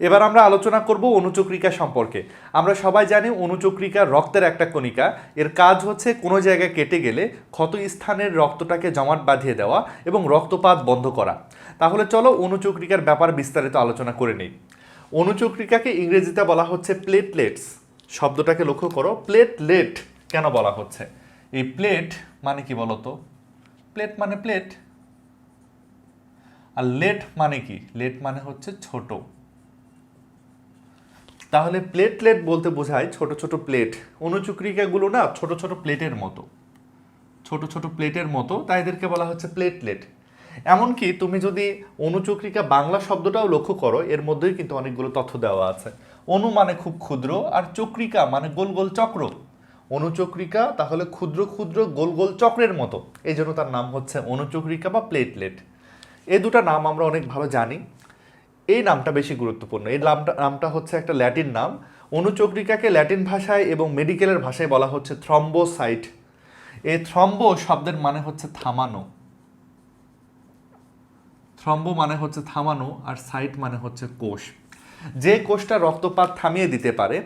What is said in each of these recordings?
এবার আমরা আলোচনা করব অনুচক্রিকা সম্পর্কে। আমরা সবাই জানি অনুচক্রিকা রক্তের একটা কণিকা। এর কাজ হচ্ছে কোনো জায়গায় কেটে গেলে ক্ষত স্থানের রক্তটাকে জমাট বাঁধিয়ে দেওয়া এবং রক্তপাত বন্ধ করা। তাহলে চলো অনুচক্রিকার ব্যাপার বিস্তারিত আলোচনা করে নেই। অনুচক্রিকাকে ইংরেজিতে বলা হচ্ছে প্লেটলেটস। শব্দটাকে লক্ষ্য করো, প্লেটলেট কেন বলা হচ্ছে? এই প্লেট মানে কি বলতো প্লেট মানে প্লেট। আর লেট মানে কি? লেট মানে হচ্ছে ছোট। তাহলে প্লেটলেট বলতে বোঝায় ছোট ছোট প্লেট অনুচক্রিকাগুলো না ছোট ছোট প্লেটের মতো। ছোট ছোট প্লেটের মতো, তাই এদেরকে বলা হচ্ছে প্লেটলেট এমনকি তুমি যদি অনুচক্রিকা বাংলা শব্দটাও লক্ষ্য করো, এর মধ্যেই কিন্তু অনেকগুলো তথ্য দেওয়া আছে। অনু মানে খুব ক্ষুদ্র আর চক্রিকা মানে গোল গোল চক্র। অনুচক্রিকা তাহলে ক্ষুদ্র ক্ষুদ্র গোল গোল চক্রের মতো। এই জন্য তার নাম হচ্ছে অনুচক্রিকা বা প্লেটলেট এই দুটো নাম আমরা অনেক ভালো জানি। এই নামটা বেশি গুরুত্বপূর্ণ। এই নামটা নামটা হচ্ছে একটা ল্যাটিন নাম। অনুচক্রিকাকে ল্যাটিন ভাষায় এবং মেডিকেলের ভাষায় বলা হচ্ছে থ্রম্বোসাইট। এই থ্রম্বো শব্দের মানে হচ্ছে থামানো। থ্রম্বো মানে হচ্ছে থামানো আর সাইট মানে হচ্ছে কোষ। যে কোষটা রক্তপাত থামিয়ে দিতে পারে,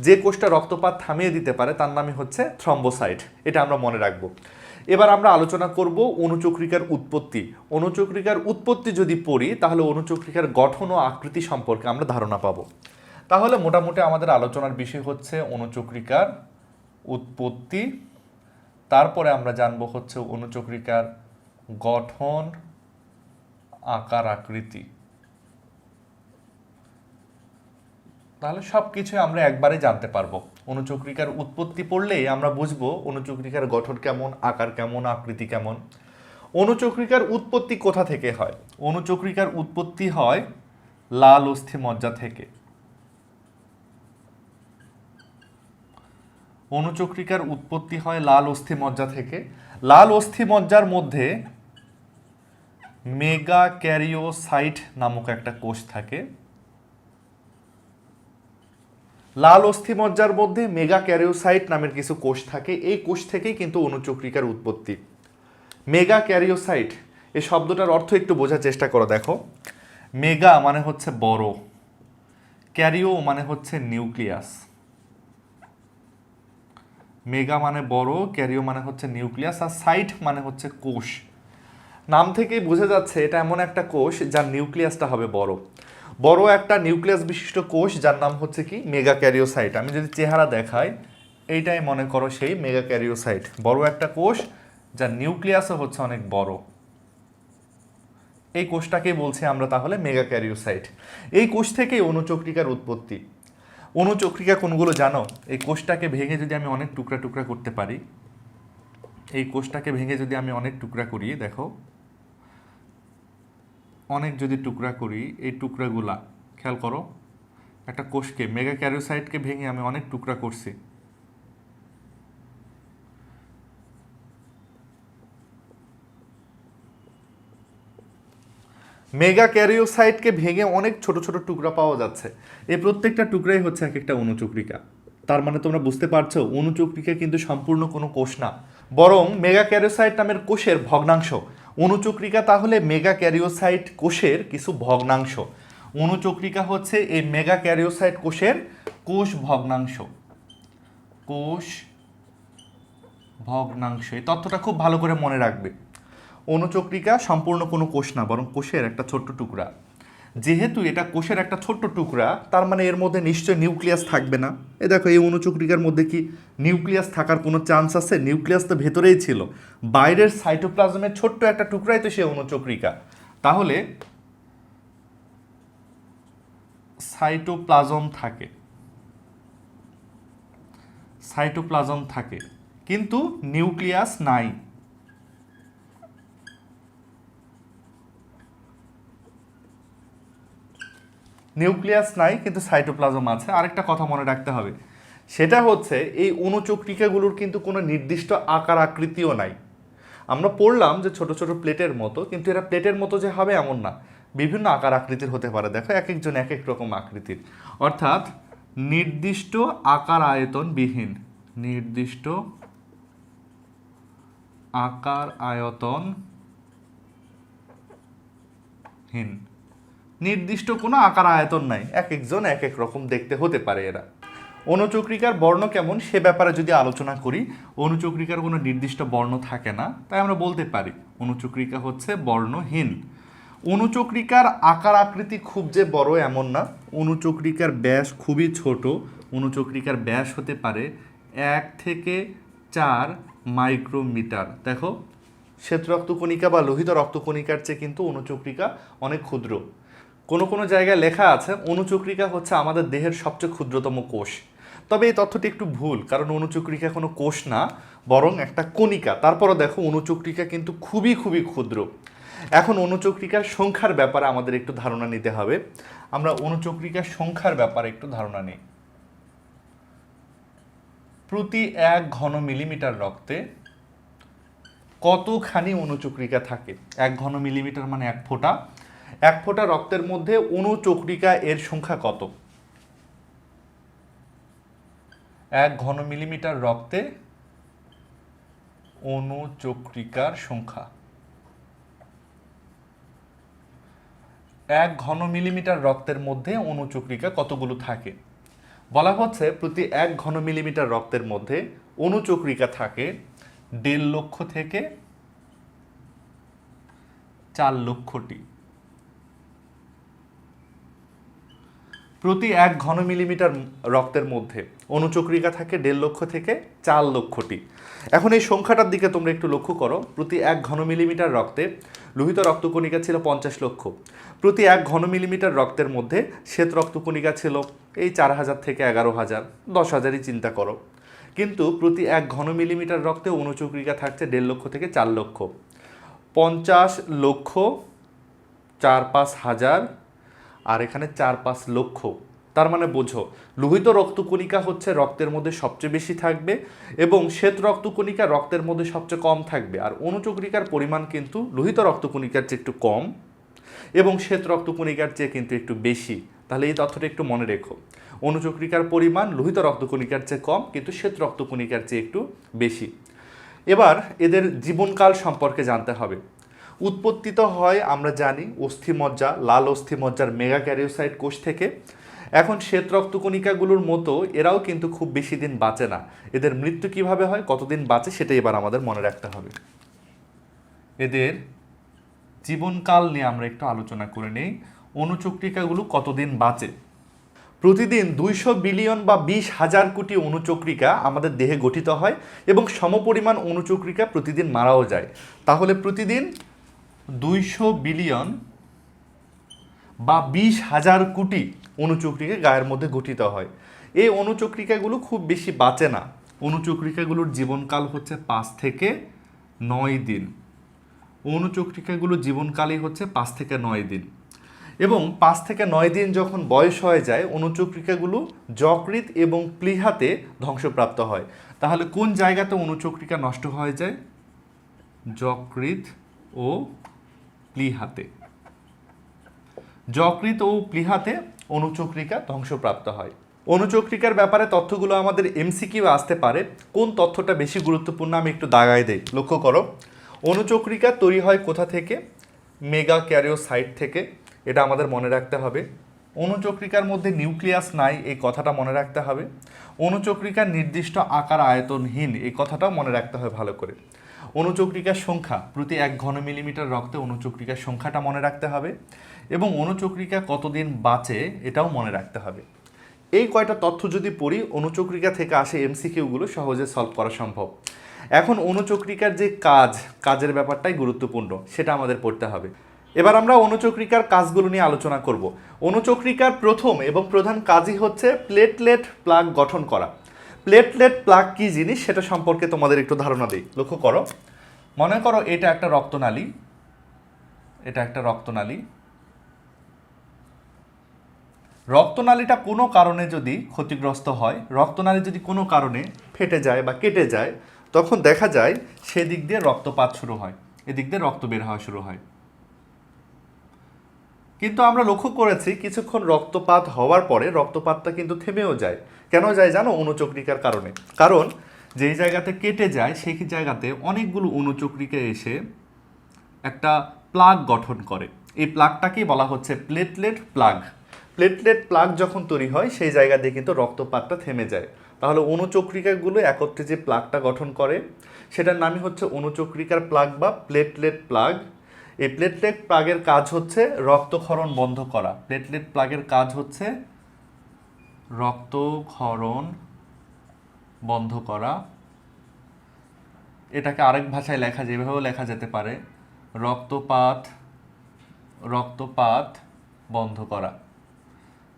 যে কোষটা রক্তপাত থামিয়ে দিতে পারে, তার নামই হচ্ছে থ্রম্বোসাইট। এটা আমরা মনে রাখব। এবার আমরা আলোচনা করব অনুচক্রিকার উৎপত্তি। অনুচক্রিকার উৎপত্তি যদি পড়ি, তাহলে অনুচক্রিকার গঠন ও আকৃতি সম্পর্কে আমরা ধারণা পাবো। তাহলে মোটামুটি আমাদের আলোচনার বিষয় হচ্ছে অনুচক্রিকার উৎপত্তি। তারপরে আমরা জানব হচ্ছে অনুচক্রিকার গঠন, আকার, আকৃতি। তাহলে সব কিছু আমরা একবারে জানতে পারব। অনুচক্রিকার উৎপত্তি পড়লেই আমরা বুঝব অনুচক্রিকার গঠন কেমন, আকার কেমন, আকৃতি কেমন। অনুচক্রিকার উৎপত্তি কোথা থেকে হয়? অনুচক্রিকার উৎপত্তি হয় লাল অস্থি মজ্জা থেকে। অনুচক্রিকার উৎপত্তি হয় লাল অস্থি মজ্জা থেকে। লাল অস্থি মজ্জার মধ্যে মেগা ক্যারিওসাইট নামক একটা কোষ থাকে। লাল অস্থিমজ্জার মধ্যে মেগা ক্যারিওসাইট নামের কিছু কোষ থাকে। এই কোষ থেকেই কিন্তু অনুচক্রিকার উৎপত্তি। মেগা ক্যারিওসাইট এই শব্দটার অর্থ একটু বোঝার চেষ্টা করো, দেখো। মেগা মানে হচ্ছে বড়। ক্যারিও মানে হচ্ছে নিউক্লিয়াস। মেগা মানে বড়, ক্যারিও মানে হচ্ছে নিউক্লিয়াস, আর সাইট মানে হচ্ছে কোষ। নাম থেকেই বোঝা যাচ্ছে এটা এমন একটা কোষ যার নিউক্লিয়াসটা হবে বড়। বড় একটা নিউক্লিয়াস বিশিষ্ট কোষ যার নাম হচ্ছে কি? মেগা ক্যারিওসাইট আমি যদি চেহারা দেখাই, এইটাই মনে করো সেই মেগা ক্যারিওসাইট বড় একটা কোষ যার নিউক্লিয়াসও হচ্ছে অনেক বড়। এই কোষটাকেই বলছি আমরা তাহলে মেগা ক্যারিওসাইট এই কোষ থেকেই অনুচক্রিকার উৎপত্তি। অনুচক্রিকা কোনগুলো জানো? এই কোষটাকে ভেঙে যদি আমি অনেক টুকরা টুকরা করতে পারি, এই কোষটাকে ভেঙে যদি আমি অনেক টুকরা করি, দেখো অনেক যদি টুকরা করি, এই টুকরাগুলা, খেয়াল করো, একটা কোষকে মেগা ক্যারিওসাইটকে ভেঙে আমি অনেক টুকরা করছি। মেগা ক্যারিওসাইটকে ভেঙে অনেক ছোট ছোট টুকরা পাওয়া যাচ্ছে। এই প্রত্যেকটা টুকরাই হচ্ছে এক একটা অনুচক্রিকা। তার মানে তোমরা বুঝতে পারছ, অনুচক্রিকা কিন্তু সম্পূর্ণ কোনো কোষ না। বরং মেগা ক্যারিওসাইট নামের কোষের ভগ্নাংশ। অনুচক্রিকা তাহলে মেগা ক্যারিওসাইট কোষের কিছু ভগ্নাংশ। অনুচক্রিকা হচ্ছে এই মেগা ক্যারিওসাইট কোষের কোষ ভগ্নাংশ। কোষ ভগ্নাংশ, এই তথ্যটা খুব ভালো করে মনে রাখবে। অনুচক্রিকা সম্পূর্ণ কোনো কোষ না, বরং কোষের একটা ছোট্ট টুকরা। যেহেতু এটা কোষের একটা ছোট্ট টুকরা, তার মানে এর মধ্যে নিশ্চয় নিউক্লিয়াস থাকবে না। এ দেখো, এই অনুচক্রিকার মধ্যে কি নিউক্লিয়াস থাকার কোনো চান্স আছে? নিউক্লিয়াস তো ভেতরেই ছিল। বাইরের সাইটোপ্লাজমের ছোট্ট একটা টুকরাই তো সে অনুচক্রিকা। তাহলে সাইটোপ্লাজম থাকে। সাইটোপ্লাজম থাকে। কিন্তু নিউক্লিয়াস নাই। নিউক্লিয়াস নাই, কিন্তু সাইটোপ্লাজম আছে। আরেকটা কথা মনে রাখতে হবে। সেটা হচ্ছে, এই অনুচক্রিকাগুলোর কিন্তু কোনো নির্দিষ্ট আকার আকৃতিও নাই। আমরা পড়লাম যে ছোট ছোট প্লেটের মতো, কিন্তু এরা প্লেটের মতো যে হবে এমন না। বিভিন্ন আকার আকৃতির হতে পারে। দেখো এক একজন এক এক রকম আকৃতির। অর্থাৎ, নির্দিষ্ট আকার আয়তন বিহীন। নির্দিষ্ট আকার আয়তন হীন। নির্দিষ্ট কোনো আকার আয়তন নাই। এক একজন এক এক রকম দেখতে হতে পারে এরা। অনুচক্রিকার বর্ণ কেমন সে ব্যাপারে যদি আলোচনা করি, অনুচক্রিকার কোনো নির্দিষ্ট বর্ণ থাকে না, তাই আমরা বলতে পারি অনুচক্রিকা হচ্ছে বর্ণহীন। অনুচক্রিকার আকার আকৃতি খুব যে বড় এমন না। অনুচক্রিকার ব্যাস খুবই ছোট। অনুচক্রিকার ব্যাস হতে পারে এক থেকে চার মাইক্রোমিটার। দেখো শ্বেত রক্তকণিকা বা লোহিত রক্তকণিকার চেয়ে কিন্তু অনুচক্রিকা অনেক ক্ষুদ্র। কোনো কোনো জায়গায় লেখা আছে, অনুচক্রিকা হচ্ছে আমাদের দেহের সবচেয়ে ক্ষুদ্রতম কোষ। তবে এই তথ্যটি একটু ভুল, কারণ অনুচক্রিকা কোনো কোষ না, বরং একটা কণিকা। তারপরও দেখো, অনুচক্রিকা কিন্তু খুবই খুবই ক্ষুদ্র। এখন অনুচক্রিকার সংখ্যার ব্যাপারে আমাদের একটু ধারণা নিতে হবে। আমরা অনুচক্রিকার সংখ্যার ব্যাপারে একটু ধারণা নিই। প্রতি এক ঘন মিলিমিটার রক্তে কতখানি অনুচক্রিকা থাকে? এক ঘন মিলিমিটার মানে এক ফোঁটা। এক ফোঁটা রক্তের মধ্যে অনুচক্রিকা এর সংখ্যা কত? এক ঘন মিলিমিটার রক্তে অনুচক্রিকার সংখ্যা। এক ঘন মিলিমিটার রক্তের মধ্যে অনুচক্রিকা কতগুলো থাকে? বলা হচ্ছে প্রতি এক ঘন মিলিমিটার রক্তের মধ্যে অনুচক্রিকা থাকে দেড় লক্ষ থেকে চার লক্ষটি। প্রতি এক ঘন মিলিমিটার রক্তের মধ্যে অনুচক্রিকা থাকে দেড় লক্ষ থেকে চার লক্ষটি। এখন এই সংখ্যাটার দিকে তোমরা একটু লক্ষ্য করো। প্রতি এক ঘন মিলিমিটার রক্তে লোহিত রক্তকণিকা ছিল পঞ্চাশ লক্ষ। প্রতি এক ঘন মিলিমিটার রক্তের মধ্যে শ্বেত রক্তকণিকা ছিল এই চার হাজার থেকে এগারো হাজার। দশ হাজারই চিন্তা করো। কিন্তু প্রতি এক ঘন মিলিমিটার রক্তে অনুচক্রিকা থাকছে দেড় লক্ষ থেকে চার লক্ষ। পঞ্চাশ লক্ষ চার পাঁচ হাজার আর এখানে চার পাঁচ লক্ষ। তার মানে বোঝো, লোহিত রক্তকণিকা হচ্ছে রক্তের মধ্যে সবচেয়ে বেশি থাকবে এবং শ্বেত রক্তকণিকা রক্তের মধ্যে সবচেয়ে কম থাকবে। আর অনুচক্রিকার পরিমাণ কিন্তু লোহিত রক্তকণিকার চেয়ে একটু কম এবং শ্বেত রক্তকণিকার চেয়ে কিন্তু একটু বেশি। তাহলে এই তথ্যটা একটু মনে রেখো। অনুচক্রিকার পরিমাণ লোহিত রক্তকণিকার চেয়ে কম, কিন্তু শ্বেত রক্তকণিকার চেয়ে একটু বেশি। এবার এদের জীবনকাল সম্পর্কে জানতে হবে। উৎপত্তি তো হয়, আমরা জানি, অস্থিমজ্জা, লাল অস্থিমজ্জার মেগা ক্যারিওসাইট কোষ থেকে। এখন শ্বেত রক্তকণিকাগুলোর মতো এরাও কিন্তু খুব বেশি দিন বাঁচে না। এদের মৃত্যু কীভাবে হয়, কতদিন বাঁচে সেটা এবার আমাদের মনে রাখতে হবে। এদের জীবনকাল নিয়ে আমরা একটু আলোচনা করে নেই। অনুচক্রিকাগুলো কতদিন বাঁচে? প্রতিদিন দুইশো বিলিয়ন বা বিশ হাজার কোটি অনুচক্রিকা আমাদের দেহে গঠিত হয় এবং সমপরিমাণ অনুচক্রিকা প্রতিদিন মারাও যায়। তাহলে প্রতিদিন দুইশো বিলিয়ন বা বিশ হাজার কোটি অনুচক্রিকা গায়ের মধ্যে গঠিত হয়। এই অনুচক্রিকাগুলো খুব বেশি বাঁচে না। অনুচক্রিকাগুলোর জীবনকাল হচ্ছে পাঁচ থেকে নয় দিন। অনুচক্রিকাগুলোর জীবনকালই হচ্ছে পাঁচ থেকে নয় দিন। এবং পাঁচ থেকে নয় দিন যখন বয়স হয়ে যায়, অনুচক্রিকাগুলো যকৃত এবং প্লীহাতে ধ্বংসপ্রাপ্ত হয়। তাহলে কোন জায়গাতে অনুচক্রিকা নষ্ট হয়ে যায়? যকৃত ও প্লীহাতে। যকৃত ও প্লীহাতে অনুচক্রিকা ধ্বংসপ্রাপ্ত হয়। অনুচক্রিকার ব্যাপারে তথ্যগুলো আমাদের এমসিকিউ আসতে পারে। কোন তথ্যটা বেশি গুরুত্বপূর্ণ আমি একটু দাগায় দেই, লক্ষ্য করো। অনুচক্রিকা তৈরি হয় কোথা থেকে? মেগা ক্যারিওসাইট থেকে, এটা আমাদের মনে রাখতে হবে। অনুচক্রিকার মধ্যে নিউক্লিয়াস নাই, এই কথাটা মনে রাখতে হবে। অনুচক্রিকার নির্দিষ্ট আকার আয়তনহীন, এই কথাটাও মনে রাখতে হবে ভালো করে। অনুচক্রিকার সংখ্যা প্রতি এক ঘন মিলিমিটার রক্তে অনুচক্রিকার সংখ্যাটা মনে রাখতে হবে এবং অনুচক্রিকা কতদিন বাঁচে এটাও মনে রাখতে হবে। এই কয়টা তথ্য যদি পড়ি অনুচক্রিকা থেকে আসে এমসিকিউগুলো সহজে সলভ করা সম্ভব। এখন অনুচক্রিকার যে কাজ, কাজের ব্যাপারটাই গুরুত্বপূর্ণ, সেটা আমাদের পড়তে হবে। এবার আমরা অনুচক্রিকার কাজগুলো নিয়ে আলোচনা করব। অনুচক্রিকার প্রথম এবং প্রধান কাজই হচ্ছে প্লেটলেট প্লাগ গঠন করা। প্লেটলেট প্লাগ কি জিনিস সেটা সম্পর্কে তোমাদের একটু ধারণা দিই। লক্ষ্য করো। মনে করো এটা একটা রক্তনালী। এটা একটা রক্তনালী। রক্তনালীটা কোনো কারণে যদি ক্ষতিগ্রস্ত হয়, রক্তনালী যদি কোনো কারণে ফেটে যায় বা কেটে যায়, তখন দেখা যায় সেদিক দিয়ে রক্তপাত শুরু হয়, এদিক দিয়ে রক্ত বের হওয়া শুরু হয়। কিন্তু আমরা লক্ষ্য করেছি, কিছুক্ষণ রক্তপাত হওয়ার পরে রক্তপাতটা কিন্তু থেমেও যায়। কেন যায় জানো অনুচক্রিকার কারণে? কারণ যেই জায়গাতে কেটে যায়, সেই জায়গাতে অনেকগুলো অনুচক্রিকা এসে একটা প্লাগ গঠন করে। এই প্লাগটাকেই বলা হচ্ছে প্লেটলেট প্লাগ। প্লেটলেট প্লাগ যখন তৈরি হয়, সেই জায়গা দিয়ে কিন্তু রক্তপাতটা থেমে যায়। তাহলে অনুচক্রিকাগুলো একত্রে যে প্লাগটা গঠন করে, সেটার নামই হচ্ছে অনুচক্রিকার প্লাগ বা প্লেটলেট প্লাগ। এই প্লেটলেট প্লাগের কাজ হচ্ছে রক্তক্ষরণ বন্ধ করা। প্লেটলেট প্লাগের কাজ হচ্ছে রক্তক্ষরণ বন্ধ করা। এটাকে আরেক ভাষায় লেখা যায়, এভাবেও লেখা যেতে পারে। রক্তপাত রক্তপাত বন্ধ করা।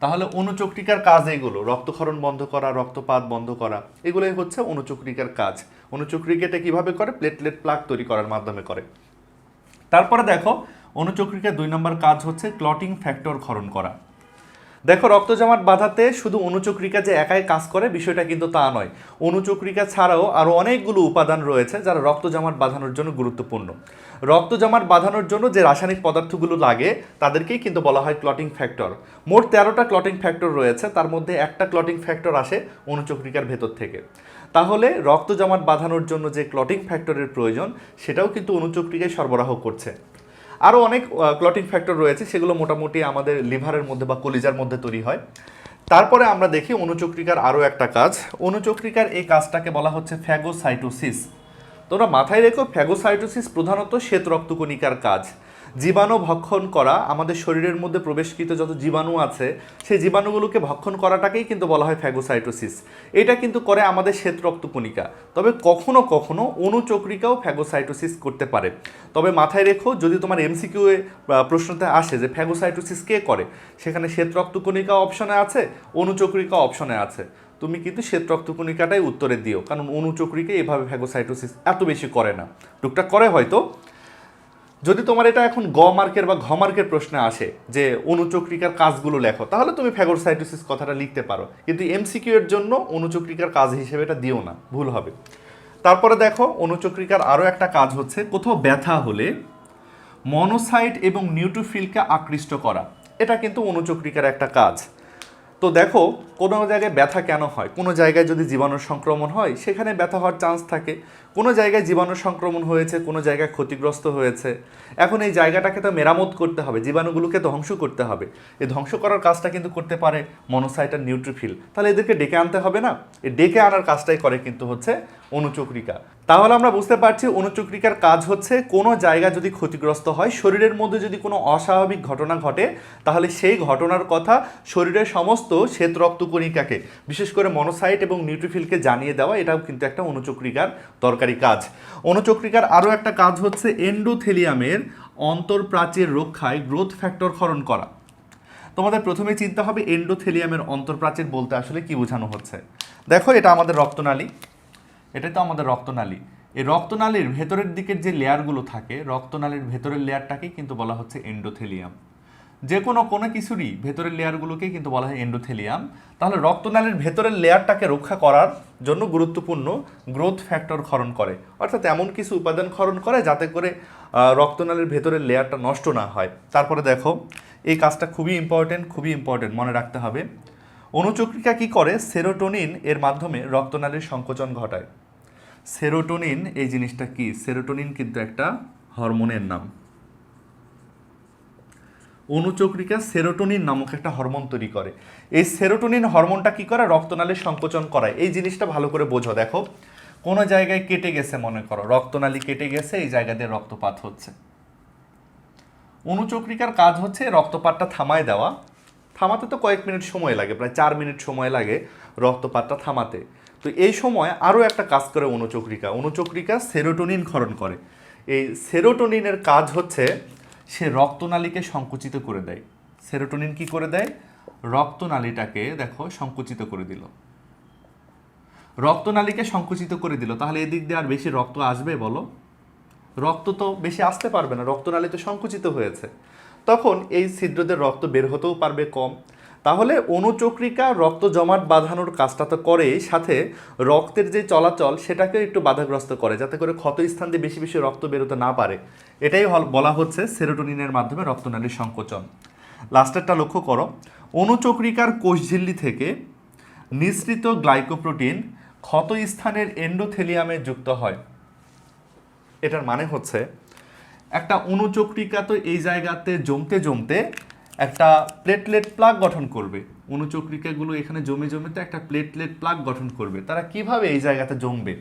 তাহলে অনুচক্রিকার কাজ এগুলো, রক্তক্ষরণ বন্ধ করা, রক্তপাত বন্ধ করা, এগুলোই হচ্ছে অনুচক্রিকার কাজ। অণুচক্রিকাটা কীভাবে করে? প্লেটলেট প্লাগ তৈরি করার মাধ্যমে করে। তারপরে দেখো, অনুচক্রিকার দুই নম্বর কাজ হচ্ছে ক্লটিং ফ্যাক্টর ক্ষরণ করা। দেখো, রক্ত জমাট বাঁধাতে শুধু অনুচক্রিকা যে একাই কাজ করে, বিষয়টা কিন্তু তা নয়। অনুচক্রিকা ছাড়াও আরও অনেকগুলো উপাদান রয়েছে যারা রক্ত জমাট বাঁধানোর জন্য গুরুত্বপূর্ণ। রক্ত জমাট বাঁধানোর জন্য যে রাসায়নিক পদার্থগুলো লাগে, তাদেরকেই কিন্তু বলা হয় ক্লটিং ফ্যাক্টর মোট তেরোটা ক্লটিং ফ্যাক্টর রয়েছে, তার মধ্যে একটা ক্লটিং ফ্যাক্টর আসে অনুচক্রিকার ভেতর থেকে। তাহলে রক্ত জমাট বাঁধানোর জন্য যে ক্লটিং ফ্যাক্টরের প্রয়োজন, সেটাও কিন্তু অণুচক্রিকায় সরবরাহ করছে। আরও অনেক ক্লটিং ফ্যাক্টর রয়েছে, সেগুলো মোটামুটি আমাদের লিভারের মধ্যে বা কলিজার মধ্যে তৈরি হয়। তারপরে আমরা দেখি অনুচক্রিকার আরও একটা কাজ। অনুচক্রিকার এই কাজটাকে বলা হচ্ছে ফ্যাগোসাইটোসিস তোমরা মাথায় রেখো ফ্যাগোসাইটোসিস প্রধানত শ্বেত রক্তকণিকার কাজ। জীবাণু ভক্ষণ করা, আমাদের শরীরের মধ্যে প্রবেশকৃত যত জীবাণু আছে, সেই জীবাণুগুলোকে ভক্ষণ করাটাকেই কিন্তু বলা হয় ফ্যাগোসাইটোসিস। এটা কিন্তু করে আমাদের শ্বেত রক্তকণিকা তবে কখনো কখনো অনুচক্রিকাও ফ্যাগোসাইটোসিস করতে পারে। তবে মাথায় রেখো, যদি তোমার এমসিকিউ এ প্রশ্নতে আসে যে ফ্যাগোসাইটোসিস কে করে, সেখানে শ্বেত রক্তকণিকা অপশনে আছে, অনুচক্রিকা অপশনে আছে। তুমি কিন্তু শ্বেত রক্তকণিকাটাই উত্তরে দিও, কারণ অণুচক্রিকে এভাবে ফ্যাগোসাইটোসিস এত বেশি করে না। টুকটাক করে হয়তো যদি তোমার এটা এখন গ মার্কের বা ঘ মার্কের প্রশ্নে আসে যে অনুচক্রিকার কাজগুলো লেখো, তাহলে তুমি ফ্যাগোসাইটোসিস কথাটা লিখতে পারো। কিন্তু এমসিকিউ এর জন্য অনুচক্রিকার কাজ হিসেবে এটা দিও না, ভুল হবে। তারপরে দেখো, অনুচক্রিকার আরও একটা কাজ হচ্ছে, কোথাও ব্যথা হলে মনোসাইট এবং নিউট্রোফিলকে আকৃষ্ট করা। এটা কিন্তু অনুচক্রিকার একটা কাজ। তো দেখো, কোনো জায়গায় ব্যথা কেন হয়? কোনো জায়গায় যদি জীবাণুর সংক্রমণ হয়, সেখানে ব্যথা হওয়ার চান্স থাকে। কোনো জায়গায় জীবাণু সংক্রমণ হয়েছে, কোনো জায়গায় ক্ষতিগ্রস্ত হয়েছে। এখন এই জায়গাটাকে তো মেরামত করতে হবে, জীবাণুগুলোকে ধ্বংস করতে হবে। এই ধ্বংস করার কাজটা কিন্তু করতে পারে মনোসাইট আর নিউট্রিফিল তাহলে এদেরকে ডেকে আনতে হবে না? এই ডেকে আনার কাজটাই করে কিন্তু হচ্ছে অনুচক্রিকা। তাহলে আমরা বুঝতে পারছি অনুচক্রিকার কাজ হচ্ছে কোনো জায়গা যদি ক্ষতিগ্রস্ত হয়, শরীরের মধ্যে যদি কোনো অস্বাভাবিক ঘটনা ঘটে, তাহলে সেই ঘটনার কথা শরীরের সমস্ত শ্বেত রক্তকণিকাকে, বিশেষ করে মনোসাইট এবং নিউট্রিফিলকে জানিয়ে দেওয়া, এটাও কিন্তু একটা অনুচক্রিকার দরকারি। কাজ। অনুচক্রিকার আরও একটা কাজ হচ্ছে এন্ডোথেলিয়ামের অন্তর্প্রাচীর রক্ষায় গ্রোথ ফ্যাক্টর ক্ষরণ করা। তোমাদের প্রথমে চিন্তা হবে এন্ডোথেলিয়ামের অন্তর্প্রাচীর বলতে আসলে কি বোঝানো হচ্ছে। দেখো, এটা আমাদের রক্তনালী। এটাই তো আমাদের রক্তনালী। এই রক্তনালীর ভেতরের দিকের যে লেয়ারগুলো থাকে, রক্তনালীর ভেতরের লেয়ারটাকেই কিন্তু বলা হচ্ছে এন্ডোথেলিয়াম যে কোনো কোনো কিছুরই ভেতরের লেয়ারগুলোকেই কিন্তু বলা হয় এন্ডোথেলিয়াম তাহলে রক্তনালীর ভেতরের লেয়ারটাকে রক্ষা করার জন্য গুরুত্বপূর্ণ গ্রোথ ফ্যাক্টর ক্ষরণ করে। অর্থাৎ এমন কিছু উপাদান ক্ষরণ করে যাতে করে রক্তনালীর ভেতরের লেয়ারটা নষ্ট না হয়। তারপরে দেখো, এই কাজটা খুবই ইম্পর্টেন্ট খুবই ইম্পর্টেন্ট মনে রাখতে হবে। অনুচক্রিকা কি করে? সেরোটোনিন এর মাধ্যমে রক্তনালীর সংকোচন ঘটায়। সেরোটোনিন এই জিনিসটা কি? সেরোটোনিন কিন্তু একটা হরমোনের নাম। অণুচক্রিকা সেরোটোনিন নামক একটা হরমোন তৈরি করে। এই সেরোটোনিন হরমোনটা কি করে? রক্তনালীর সংকোচন করায়। এই জিনিসটা ভালো করে বোঝো, দেখো। কোনো জায়গায় কেটে গেছে, মনে করো। রক্তনালী কেটে গেছে, এই জায়গা দিয়ে রক্তপাত হচ্ছে। অনুচক্রিকার কাজ হচ্ছে রক্তপাতটা থামায় দেওয়া। থামাতে তো কয়েক মিনিট সময় লাগে, প্রায় চার মিনিট সময় লাগে রক্তপাতটা থামাতে। তো এই সময় আরও একটা কাজ করে অনুচক্রিকা। অনুচক্রিকা সেরোটোনিন ক্ষরণ করে। এই সেরোটোনিনের কাজ হচ্ছে সে রক্তনালীকে সংকুচিত করে দেয়। সেরোটোনিন কি করে দেয়? রক্তনালীটাকে দেখো সংকুচিত করে দিল। রক্তনালীকে সংকুচিত করে দিল, তাহলে এদিক দিয়ে আর বেশি রক্ত আসবে বলো? রক্ত তো বেশি আসতে পারবে না, রক্তনালী তো সংকুচিত হয়েছে। তখন এই ছিদ্রদের রক্ত বের হতেও পারবে কম। তাহলে অনুচক্রিকা রক্ত জমাট বাঁধানোর কাজটা তো করে সাথে রক্তের যে চলাচল সেটাকে একটু বাধাগ্রস্ত করে, যাতে করে ক্ষত স্থান দিয়ে বেশি বেশি রক্ত বেরোতে না পারে। এটাই বলা হচ্ছে সেরোটোনিনের মাধ্যমে রক্তনালীর সংকোচন। লাস্টেরটা লক্ষ্য করো, অনুচক্রিকার কোষঝিল্লি থেকে নিঃসৃত গ্লাইকোপ্রোটিন ক্ষত স্থানের এন্ডোথেলিয়ামে যুক্ত হয়। এটার মানে হচ্ছে, একটা অনুচক্রিকা তো এই জায়গাতে জমতে জমতে একটা প্লেটলেট প্লাগ গঠন করবে। অনুচক্রিকাগুলো এখানে জমে জমে তো একটা প্লেটলেট প্লাগ গঠন করবে। তারা কীভাবে এই জায়গাতে জমবে?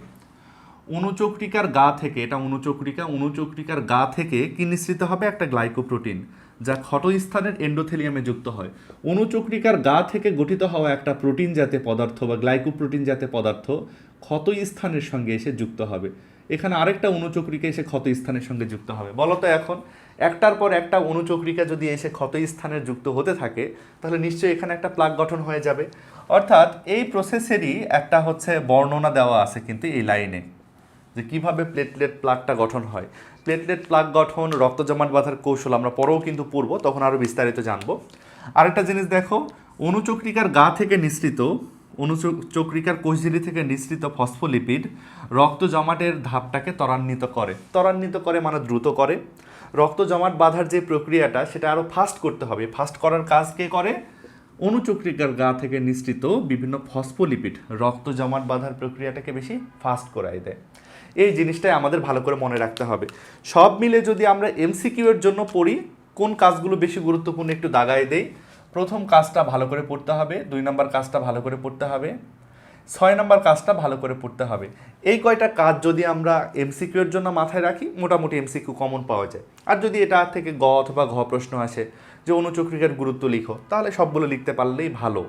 অনুচক্রিকার গা থেকে, এটা অনুচক্রিকা অনুচক্রিকার গা থেকে কি নিঃসৃত হবে? একটা গ্লাইকোপ্রোটিন যা ক্ষতস্থানের এন্ডোথেলিয়ামে যুক্ত হয়। অনুচক্রিকার গা থেকে গঠিত হওয়া একটা প্রোটিন জাতীয় পদার্থ বা গ্লাইকোপ্রোটিন জাতীয় পদার্থ ক্ষতস্থানের সঙ্গে এসে যুক্ত হবে। এখানে আরেকটা অনুচক্রিকা এসে ক্ষতস্থানের সঙ্গে যুক্ত হবে। বলতো এখন একটার পর একটা অনুচক্রিকা যদি এসে ক্ষতস্থানে যুক্ত হতে থাকে, তাহলে নিশ্চয়ই এখানে একটা প্লাগ গঠন হয়ে যাবে। অর্থাৎ এই প্রসেসেরই একটা হচ্ছে বর্ণনা দেওয়া আছে কিন্তু এই লাইনে, যে কীভাবে প্লেটলেট প্লাগটা গঠন হয়। প্লেটলেট প্লাগ গঠন, রক্ত জমাট বাঁধার কৌশল আমরা পরেও কিন্তু পড়ব, তখন আরও বিস্তারিত জানব। আরেকটা জিনিস দেখো, অনুচক্রিকার গা থেকে নিঃসৃত, অনুচক্রিকার কোষঝিলি থেকে নিঃসৃত ফসফোলিপিড রক্ত জমাটের ধাপটাকে ত্বরান্বিত করে। ত্বরান্বিত করে মানে দ্রুত করে। রক্ত জমাট বাঁধার যে প্রক্রিয়াটা, সেটা আরও ফাস্ট করতে হবে। ফাস্ট করার কাজ কে করে? অনুচক্রিকার গা থেকে নিঃসৃত বিভিন্ন ফসফোলিপিড রক্ত জমাট বাঁধার প্রক্রিয়াটাকে বেশি ফাস্ট করাই দেয়। এই জিনিসটাই আমাদের ভালো করে মনে রাখতে হবে। সব মিলে যদি আমরা এমসিকিউ এর জন্য পড়ি, কোন কাজগুলো বেশি গুরুত্বপূর্ণ একটু দাগায় দেই? প্রথম কাজটা ভালো করে পড়তে হবে, দুই নম্বর কাজটা ভালো করে পড়তে হবে। ছয় নম্বর কাজটা ভালো করে পড়তে হবে। এই কয়টা কাজ যদি আমরা এমসিকিউর জন্য মাথায় রাখি, মোটামুটি এমসিকিউ কমন পাওয়া যায়। আর যদি এটা থেকে গ অথবা ঘ প্রশ্ন আসে, যে অনুচক্রিকার গুরুত্ব লিখো, তাহলে সবগুলো লিখতে পারলেই ভালো।